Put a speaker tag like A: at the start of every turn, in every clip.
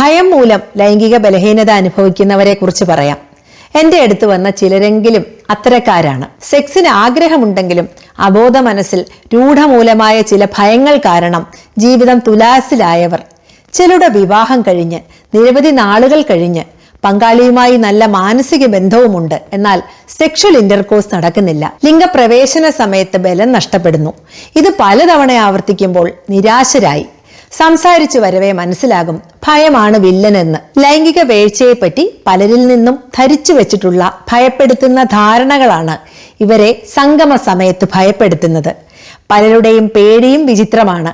A: ഭയം മൂലം ലൈംഗിക ബലഹീനത അനുഭവിക്കുന്നവരെ കുറിച്ച് പറയാം. എന്റെ അടുത്ത് വന്ന ചിലരെങ്കിലും അത്തരക്കാരാണ്. സെക്സിന് ആഗ്രഹമുണ്ടെങ്കിലും അബോധ മനസ്സിൽ രൂഢമൂലമായ ചില ഭയങ്ങൾ കാരണം ജീവിതം തുലാസിലായവർ. ചിലരുടെ വിവാഹം കഴിഞ്ഞ് നിരവധി നാളുകൾ കഴിഞ്ഞ് പങ്കാളിയുമായി നല്ല മാനസിക ബന്ധവുമുണ്ട്. എന്നാൽ സെക്ഷൽ ഇന്റർകോഴ്സ് നടക്കുന്നില്ല. ലിംഗപ്രവേശന സമയത്ത് ബലം നഷ്ടപ്പെടുന്നു. ഇത് പലതവണ ആവർത്തിക്കുമ്പോൾ നിരാശരായി. സംസാരിച്ചു വരവേ മനസ്സിലാകും. ഭയമാണ് വില്ലനെന്ന്. ലൈംഗിക വീഴ്ചയെപ്പറ്റി പലരിൽ നിന്നും ധരിച്ചു വെച്ചിട്ടുള്ള ഭയപ്പെടുത്തുന്ന ധാരണകളാണ് ഇവരെ സംഗമ സമയത്ത് ഭയപ്പെടുത്തുന്നത്. പലരുടെയും പേടിയും വിചിത്രമാണ്.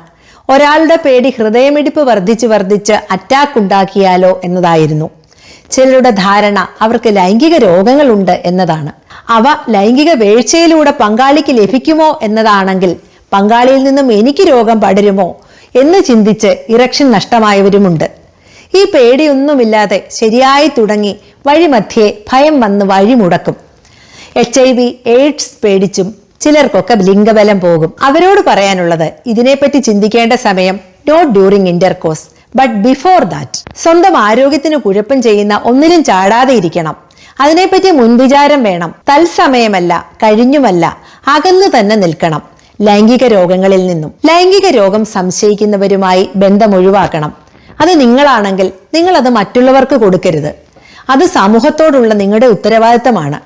A: ഒരാളുടെ പേടി ഹൃദയമിടിപ്പ് വർദ്ധിച്ച് വർദ്ധിച്ച് അറ്റാക്ക് ഉണ്ടാക്കിയാലോ എന്നതായിരുന്നു. ചിലരുടെ ധാരണ അവർക്ക് ലൈംഗിക രോഗങ്ങളുണ്ട് എന്നതാണ്. അവ ലൈംഗിക വീഴ്ചയിലൂടെ പങ്കാളിക്ക് ലഭിക്കുമോ എന്നതാണെങ്കിൽ പങ്കാളിയിൽ നിന്നും എനിക്ക് രോഗം പടരുമോ എന്ന് ചിന്തിച്ച് ഇറക്ഷൻ നഷ്ടമായവരുമുണ്ട്. ഈ പേടിയൊന്നുമില്ലാതെ ശരിയായി തുടങ്ങി വഴിമധ്യേ ഭയം വന്ന് വഴിമുടക്കും എച്ച് ഐ വി എയ്ഡ്സ് പേടിച്ചും ചിലർക്കൊക്കെ ലിംഗബലം പോകും. അവരോട് പറയാനുള്ളത് ഇതിനെപ്പറ്റി ചിന്തിക്കേണ്ട സമയം not during intercourse but before that സ്വന്തം ആരോഗ്യത്തിന് കുഴപ്പം ചെയ്യുന്ന ഒന്നിലും ചാടാതെ ഇരിക്കണം. അതിനെപ്പറ്റി മുൻവിചാരം വേണം. തൽസമയമല്ല കഴിഞ്ഞുമല്ല അകന്നു തന്നെ നിൽക്കണം. ലൈംഗിക രോഗങ്ങളിൽ നിന്നും. ലൈംഗിക രോഗം സംശയിക്കുന്നവരുമായി ബന്ധം ഒഴിവാക്കണം. അത് നിങ്ങളാണെങ്കിൽ നിങ്ങൾ അത് മറ്റുള്ളവർക്ക് കൊടുക്കരുത്. അത് സമൂഹത്തോടുള്ള നിങ്ങളുടെ ഉത്തരവാദിത്തമാണ്.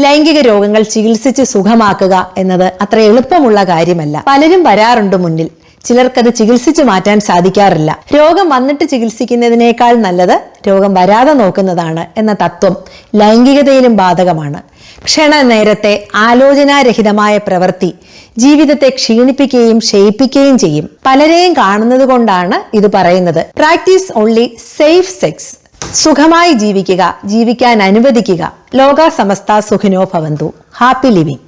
A: ലൈംഗിക രോഗങ്ങൾ ചികിത്സിച്ച് സുഖമാക്കുക എന്നത് അത്ര എളുപ്പമുള്ള കാര്യമല്ല. പലരും വരാറുണ്ട് മുന്നിൽ. ചിലർക്കത് ചികിത്സിച്ചു മാറ്റാൻ സാധിക്കാറില്ല. രോഗം വന്നിട്ട് ചികിത്സിക്കുന്നതിനേക്കാൾ നല്ലത് രോഗം വരാതെ നോക്കുന്നതാണ് എന്ന തത്വം ലൈംഗികതയിലും ബാധകമാണ്. ക്ഷണ നേരത്തെ ആലോചനാരഹിതമായ പ്രവൃത്തി ജീവിതത്തെ ക്ഷീണിപ്പിക്കുകയും ക്ഷയിപ്പിക്കുകയും ചെയ്യും. പലരെയും കാണുന്നത് കൊണ്ടാണ് ഇത് പറയുന്നത്. പ്രാക്ടീസ് ഓൺലി സേഫ് സെക്സ് സുഖമായി ജീവിക്കുക ജീവിക്കാൻ അനുവദിക്കുക. ലോക സമസ്ത സുഖിനോ ഭവന്തു. Happy living